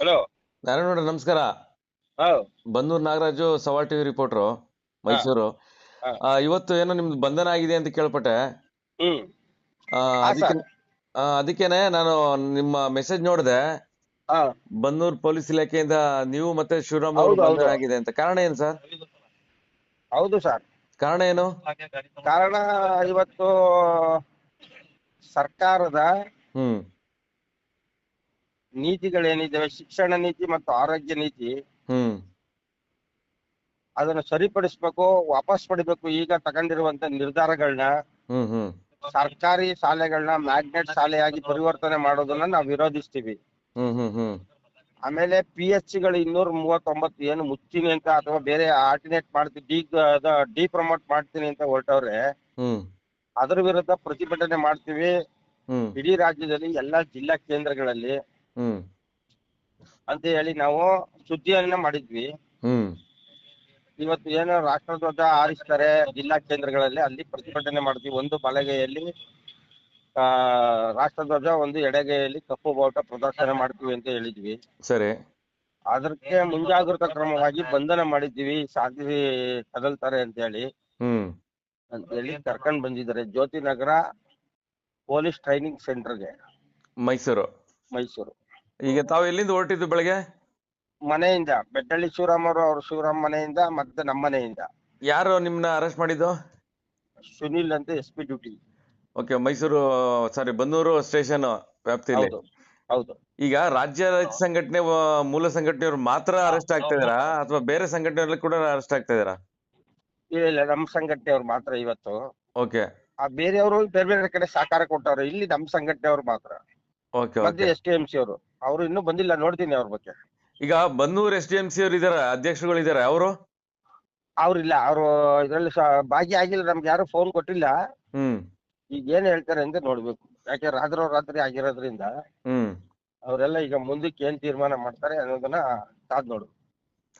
Hello. Narayana ನಮಸ್ಕಾರ. ಬಂದೂರ್ ನಾಗರಾಜು ಸವಾಲ್ TV reporter Mysuru. ಆ, ಇವತ್ತು ಏನೋ ನಿಮ್ದು ಬಂಧನ ಆಗಿದೆ ಅಂತ ಕೇಳ್ಪಟ್ಟೆ. ಅದಕ್ಕೇನೆ ನಾನು ನಿಮ್ಮ ಮೆಸೇಜ್ ನೋಡಿದೆ. ಬಂದೂರ್ ಪೊಲೀಸ್ ಇಲಾಖೆಯಿಂದ ನೀವು ಮತ್ತೆ ಶಿವರಾಮ್ ಅವರು. ಬಂಧನ ಆಗಿದೆ ಅಂತ. ಕಾರಣ ಏನು ಸರ್? ಹೌದು ಸರ್. ಕಾರಣ ಏನು? ಕಾರಣ ಇವತ್ತು ಸರ್ಕಾರದ ಹ್ಮ್. ನೀತಿಗಳೇನಿದ್ದಾವೆ? ಶಿಕ್ಷಣ ನೀತಿ ಮತ್ತು ಆರೋಗ್ಯ ನೀತಿ. ಹ್ಮ್. ಅದನ್ನು ಸರಿಪಡಿಸ್ಬೇಕು ವಾಪಸ್ ಪಡಿಬೇಕು ಈಗ ತಗೊಂಡಿರುವಂತ ನಿರ್ಧಾರಗಳನ್ನ ಹ್ಮ್ ಹ್ಮ್. ಸರ್ಕಾರಿ ಶಾಲೆಗಳನ್ನ ಮ್ಯಾಗ್ನೆಟ್ ಶಾಲೆಯಾಗಿ ಪರಿವರ್ತನೆ ಮಾಡೋದನ್ನ ನಾವು ವಿರೋಧಿಸ್ತೀವಿ. ಹ್ಮ್ ಹ್ಮ್ ಹ್ಮ್. ಆಮೇಲೆ ಪಿ ಎಚ್ಗಳು ಇನ್ನೂರ ಮೂವತ್ತೊಂಬತ್ತು ಏನು ಮುಚ್ತೀನಿ ಅಂತ ಅಥವಾ ಬೇರೆ ಆಲ್ಟರ್ನೇಟ್ ಮಾಡ್ತೀನಿ ಡಿ ಡಿ ಪ್ರಮೋಟ್ ಮಾಡ್ತೀನಿ ಅಂತ ಹೊರಟವ್ರೆ ಹ್ಮ್. ಅದ್ರ ವಿರುದ್ಧ ಪ್ರತಿಭಟನೆ ಮಾಡ್ತೀವಿ. ಇಡೀ ರಾಜ್ಯದಲ್ಲಿ ಎಲ್ಲಾ ಜಿಲ್ಲಾ ಕೇಂದ್ರಗಳಲ್ಲಿ ಹ್ಮ್. ಅಂತ ಹೇಳಿ ನಾವು ಸುದ್ದಿಯನ್ನ ಮಾಡಿದ್ವಿ. ಹ್ಮ್. ಇವತ್ತು ಏನು ರಾಷ್ಟ್ರಧ್ವಜ ಆರಿಸ್ತಾರೆ ಜಿಲ್ಲಾ ಕೇಂದ್ರಗಳಲ್ಲಿ ಅಲ್ಲಿ ಪ್ರತಿಭಟನೆ ಮಾಡ್ತೀವಿ ಒಂದು ಬಲಗೈಯಲ್ಲಿ ಆ ರಾಷ್ಟ್ರಧ್ವಜ ಒಂದು ಎಡಗೈಯಲ್ಲಿ ಕಪ್ಪು ಬಾವುಟ ಪ್ರದರ್ಶನ ಮಾಡ್ತೀವಿ ಅಂತ ಹೇಳಿದ್ವಿ. ಸರಿ. ಅದಕ್ಕೆ ಮುಂಜಾಗ್ರತಾ ಕ್ರಮವಾಗಿ ಬಂಧನ ಮಾಡಿದ್ದೀವಿ. ಸಾಧ್ವಿ ಕದಲ್ತಾರೆ ಅಂತ ಹೇಳಿ. ಹ್ಮ್. ಅಂತ ಹೇಳಿ ಕರ್ಕೊಂಡ್ ಬಂದಿದ್ದಾರೆ. ಜ್ಯೋತಿ ನಗರ ಪೊಲೀಸ್ ಟ್ರೈನಿಂಗ್ ಸೆಂಟರ್ಗೆ. ಮೈಸೂರು. ಮೈಸೂರು. ಈಗ ತಾವು ಎಲ್ಲಿಂದ ಹೊರಟಿದ್ದು ಬೆಳಗ್ಗೆ? ಮನೆಯಿಂದ ಬೆಟ್ಟಳ್ಳಿ ಶಿವರಾಮ್ ಅವರು ಅವ್ರ ಶಿವರಾಮ್ ಮನೆಯಿಂದ ಮತ್ತೆ ನಮ್ಮ ಮನೆಯಿಂದ. ಯಾರು ನಿಮ್ನ ಅರೆಸ್ಟ್ ಮಾಡಿದ್ದು? ಸುನಿಲ್ ಅಂತ S P duty okay Mysuru sorry Bannur station ವ್ಯಾಪ್ತಿಯಲ್ಲಿ ಹೌದು ಹೌದು. ಈಗ ರಾಜ್ಯ ರೈತ ಸಂಘಟನೆ ವ- ಮೂಲ ಸಂಘಟನೆಯವರು ಮಾತ್ರ ಅರೆಸ್ಟ್ ಆಗ್ತಾ ಇದಾರಾ ಅಥವಾ ಬೇರೆ ಸಂಘಟನೆಯಲ್ಲಿ ಕೂಡ ಅರೆಸ್ಟ್ ಆಗ್ತಾ ಇದಾರಾ ಇಲ್ಲ ಇಲ್ಲ ನಮ್ಮ ಸಂಘಟನೆಯವ್ರು ಮಾತ್ರ ಇವತ್ತು. ಓಕೆ ಆ ಬೇರೆಯವರು ಬೇರೆ ಬೇರೆ ಕಡೆ ಸಹಕಾರ ಕೊಟ್ಟವ್ರು ಇಲ್ಲಿ ನಮ್ಮ ಸಂಘಟನೆಯವ್ರು ಮಾತ್ರ. ಓಕೆ ಮತ್ತೆ okay S T M C ಅವರು. ಅವ್ರು ಇನ್ನೂ ಬಂದಿಲ್ಲ ನೋಡ್ತೀನಿ ಅವ್ರ ಬಗ್ಗೆ. ಈಗ Bannur S D M C ಅವರು ಇದಾರೆ ಅಧ್ಯಕ್ಷರುಗಳು ಇದಾರೆ ಅವರು? ಅವ್ರಿಲ್ಲ ಅವರು ಇದ್ರಲ್ಲಿ ಭಾಗಿಯಾಗಿಲ್ಲ ನಮ್ಗೆ ಯಾರು ಫೋನ್ ಕೊಟ್ಟಿಲ್ಲ. ಹ್ಮ್. ಈಗ ಏನ್ ಹೇಳ್ತಾರೆ ಅಂತ ನೋಡ್ಬೇಕು. ಯಾಕೆ ರಾತ್ರೋ ರಾತ್ರಿ ಆಗಿರೋದ್ರಿಂದ ಹ್ಮ್. ಅವರೆಲ್ಲ ಈಗ ಮುಂದಕ್ಕೆ ಏನ್ ತೀರ್ಮಾನ ಮಾಡ್ತಾರೆ ಅನ್ನೋದನ್ನ ಕಾದ್ ನೋಡು.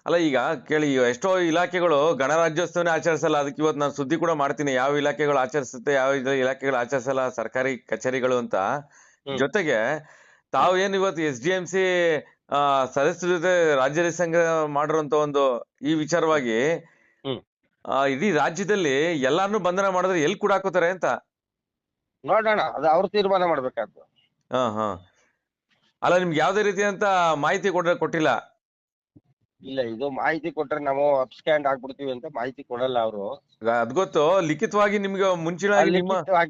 ಅಲ್ಲ ಈಗ ಕೇಳಿ ಎಷ್ಟೋ ಇಲಾಖೆಗಳು ಗಣರಾಜ್ಯೋತ್ಸವನೇ ಆಚರಿಸಲ್ಲ ಅದಕ್ಕೆ ಇವತ್ತು ನಾನು ಸುದ್ದಿ ಕೂಡ ಮಾಡ್ತೀನಿ. ಯಾವ ಇಲಾಖೆಗಳು ಆಚರಿಸುತ್ತೆ ಯಾವ ಇಲಾಖೆಗಳು ಆಚರಿಸಲ್ಲ ಸರ್ಕಾರಿ ಕಚೇರಿಗಳು ಅಂತ. ಜೊತೆಗೆ ತಾವು ಏನ್ ಇವತ್ತು ಎಸ್ ಡಿ ಎಂ ಸಿ ಸದಸ್ಯರ ಜೊತೆ ರಾಜ್ಯ ರೈತ ಸಂಘ ಮಾಡಿರುವಂತ ಒಂದು ಈ ವಿಚಾರವಾಗಿ ಇಡೀ ರಾಜ್ಯದಲ್ಲಿ ಎಲ್ಲಾರ್ನು ಬಂಧನ ಮಾಡಿದ್ರೆ ಎಲ್ಲಿ ಕೂಡ ಹಾಕೋತಾರೆ ಅಂತ? ನೋಡೋಣ ಅದು ಅವ್ರು ತೀರ್ಮಾನ ಮಾಡ್ಬೇಕಾದ್ದು. ಹಾ ಹಾ. ಅಲ್ಲ ನಿಮ್ಗೆ ಯಾವ್ದೇ ರೀತಿಯಂತ ಮಾಹಿತಿ ಕೊಡ ಕೊಟ್ಟಿಲ್ಲ? ಇಲ್ಲ ಇದು ಮಾಹಿತಿ ಕೊಟ್ರೆ ನಾವು ಅಪ್ಸ್ಕ್ಯಾಂಡ್ ಆಗ್ಬಿಡ್ತೀವಿ ಅಂತ ಮಾಹಿತಿ ಕೊಡಲ್ಲ ಅವರು. ಅದ್ ಗೊತ್ತು ಲಿಖಿತವಾಗಿ ನಿಮ್ಗೆ ಮುಂಚಿನ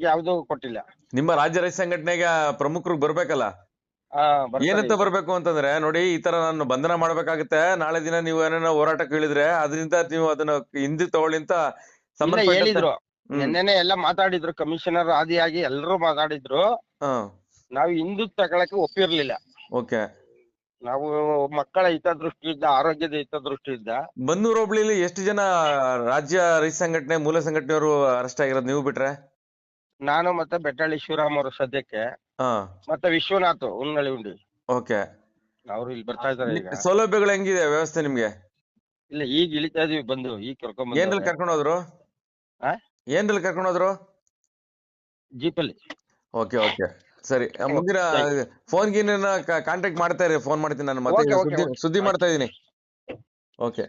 ಯಾವ್ದು ಕೊಟ್ಟಿಲ್ಲ. ನಿಮ್ಮ ರಾಜ್ಯ ರೈತ ಸಂಘಟನೆಗೆ ಪ್ರಮುಖರು ಬರ್ಬೇಕಲ್ಲ? ಆ, ಬರ್ತಾರೆ. ಏನಂತ. ಬರ್ಬೇಕು ಅಂತಂದ್ರೆ ನೋಡಿ ಈ ತರ ನಾನು ಬಂಧನ ಮಾಡ್ಬೇಕಾಗುತ್ತೆ. ನಾಳೆ ದಿನ ನೀವು ಏನೇನೋ ಹೋರಾಟಕ್ಕೆ ಇಳಿದ್ರೆ ಅದರಿಂದ ನೀವು ಅದನ್ನ ಹಿಂದಿ ತಗೊಳ್ಳಿ ಅಂತ ಇಲ್ಲ ಸಂಬಂಧಪಟ್ಟ ಹೇಳಿದ್ರು. ಹ್ಮ್. ಎಲ್ಲಾ ಎಲ್ಲ ಮಾತಾಡಿದ್ರು. ಕಮಿಷನರ್ ಆದಿಯಾಗಿ ಎಲ್ಲರೂ ಮಾತಾಡಿದ್ರು. ಹಾ. ನಾವು ಹಿಂದೂ ತಗೊಳಕ್ಕೆ ಒಪ್ಪಿರ್ಲಿಲ್ಲ. ಓಕೆ. ನಾವು ಮಕ್ಕಳ ಹಿತದೃಷ್ಟಿಯಿಂದ ಆರೋಗ್ಯದ ಹಿತದೃಷ್ಟಿಯಿಂದ. ಬನ್ನೂರು ಹೋಬಳಿಲಿ ಎಷ್ಟು ಜನ ರಾಜ್ಯ ರೈತ ಸಂಘಟನೆ ಮೂಲ ಸಂಘಟನೆಯವರು ಅರೆಸ್ಟ್ ಆಗಿರೋದು ನೀವು ಬಿಟ್ರೆ? ನಾನು ಮತ್ತೆ ಬೆಟ್ಟಳ್ಳಿ ಶಿವರಾಮ್ ಅವರು ಸದ್ಯಕ್ಕೆ ಹಾ. ಮತ್ತೆ ವಿಶ್ವನಾಥ್ ಉನ್ನಳ್ಳಿ ಉಂಡಿ. ಓಕೆ. ಅವ್ರು ಇಲ್ಲಿ ಬರ್ತಾ ಇದಾರೆ ಈಗ. ಸೌಲಭ್ಯಗಳು ಹೆಂಗಿದೆ ವ್ಯವಸ್ಥೆ ನಿಮ್ಗೆ? ಇಲ್ಲ ಈಗ ಇಳಿತಾ ಇದೀವಿ ಬಂದು ಈಗ ಕರ್ಕೊಂಡ್ ಏನ್ರಲ್ಲಿ ಕರ್ಕೊಂಡ್ ಹೋದ್ರು? ಆ? ಏನ್ರಲ್ಲಿ ಕರ್ಕೊಂಡು ಹೋದ್ರು? ಜೀಪಲ್ಲಿ. Okay okay. ಸರಿ ಆ, ಮುಂದಿನ ಫೋನ್ ಗೀನ ಕಾಂಟ್ಯಾಕ್ಟ್ ಮಾಡ್ತಾ ಇರಿ ಫೋನ್ ಮಾಡ್ತೀನಿ ನಾನು ಮತ್ತೆ Okay, ಈಗ okay, ಸುದ್ದಿ okay. ಸುದ್ದಿ ಮಾಡ್ತಾ ಇದೀನಿ ಓಕೆ.